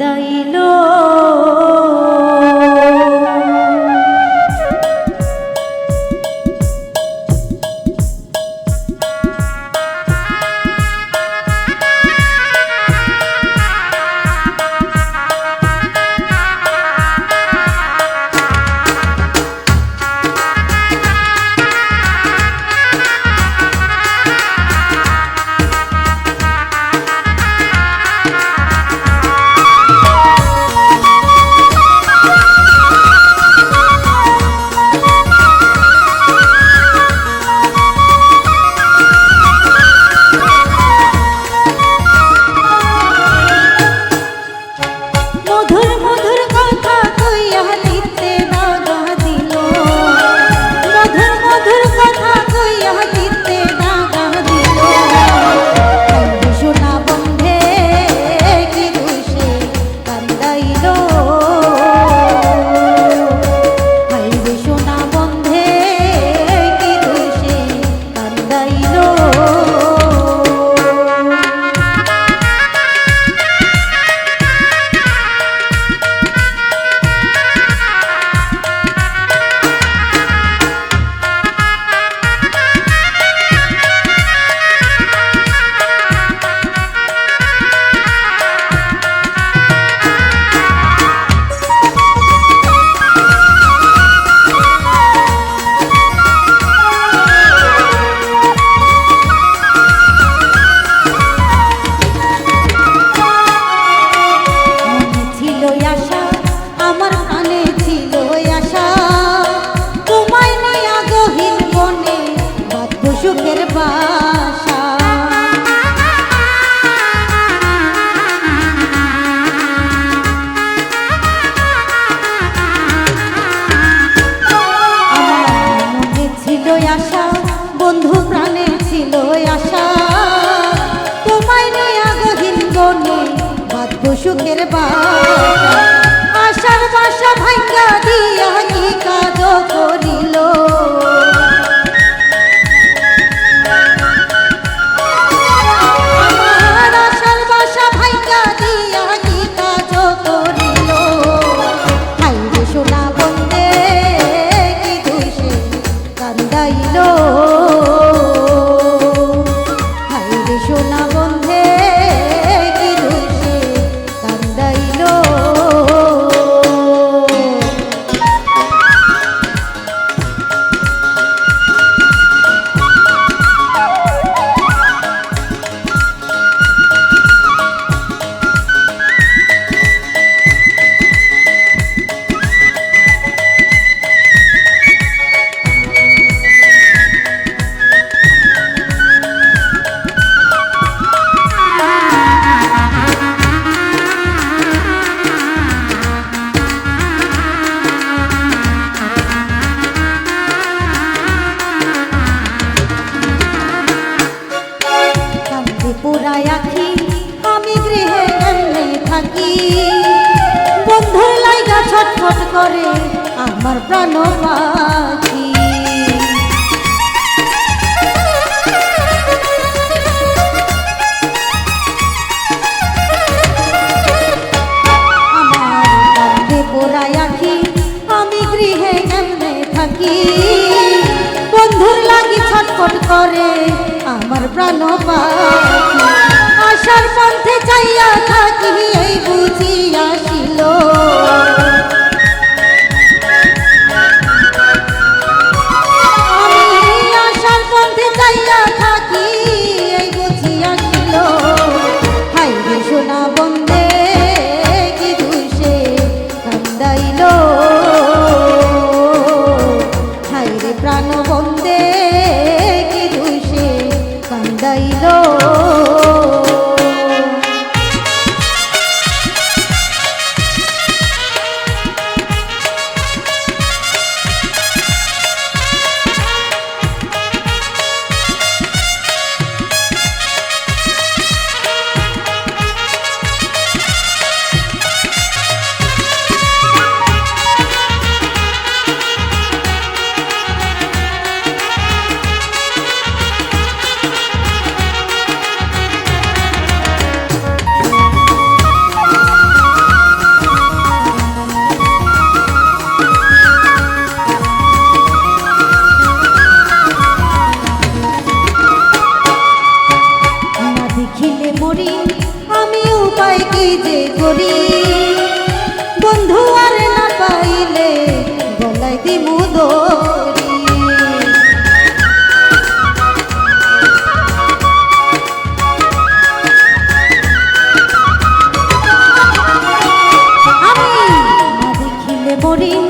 দাইলো সুখের আশার বাসা ভাঙ্গা দিয়া কি কাজ করিল। ছটফট করে আমার প্রাণ পাখি। আমি গৃহে কেমনে থাকি। বন্ধুর লাগি ছটফট করে আমার প্রাণ পাখি। morir.